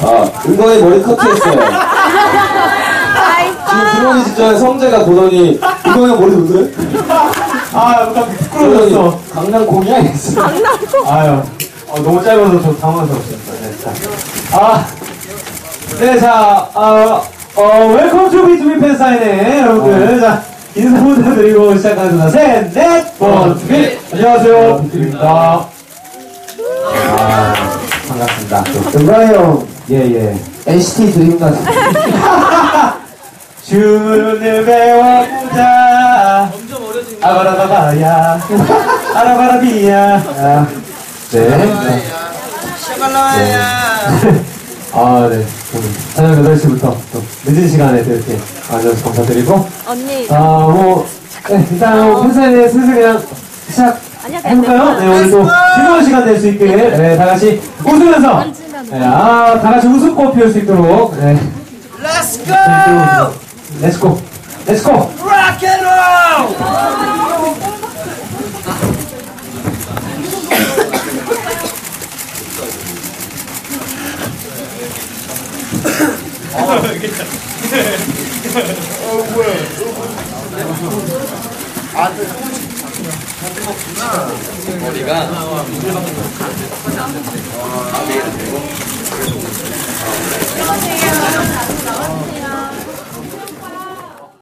아, 은거의 머리 커트했어요. 지금 들어오기 직전에 성재가 보더니, 은거의 머리 왜 그래? 아, 약간 부끄러웠어. 강남 공이야? 했어. 아유, 어, 너무 짧아서 좀 당황스럽습니다. 네, 자. 아, 네, 자, 어, 어, 웰컴 투 비투비 팬사인회 여러분들. 자, 인사 먼저 드리고 시작하겠습니다. 셋, 넷, 원, 투, 비. 안녕하세요. 비투비입니다. 아, 반갑습니다. 은가이 형. 예, 예. NCT 드림 같은. 춤을 배워보자. 아바라바바야. 아라바라비야. 아, 네. 샤발라야. 아, 네. 오늘 저녁 8시부터 또 늦은 시간에 또 이렇게 와주셔서 감사드리고, 언니 아, 뭐, 네, 일단 뭐 팬사인회 슬슬 그냥 시작 아니야 해볼까요? 네, 오늘 또 즐거운 시간 될 수 있게, 네, 다 같이 웃으면서, 네, 아, 다 같이 웃음꽃 피울 수 있도록, 네. Let's go! 렛츠고! 렛츠고! Rock and roll! 머리가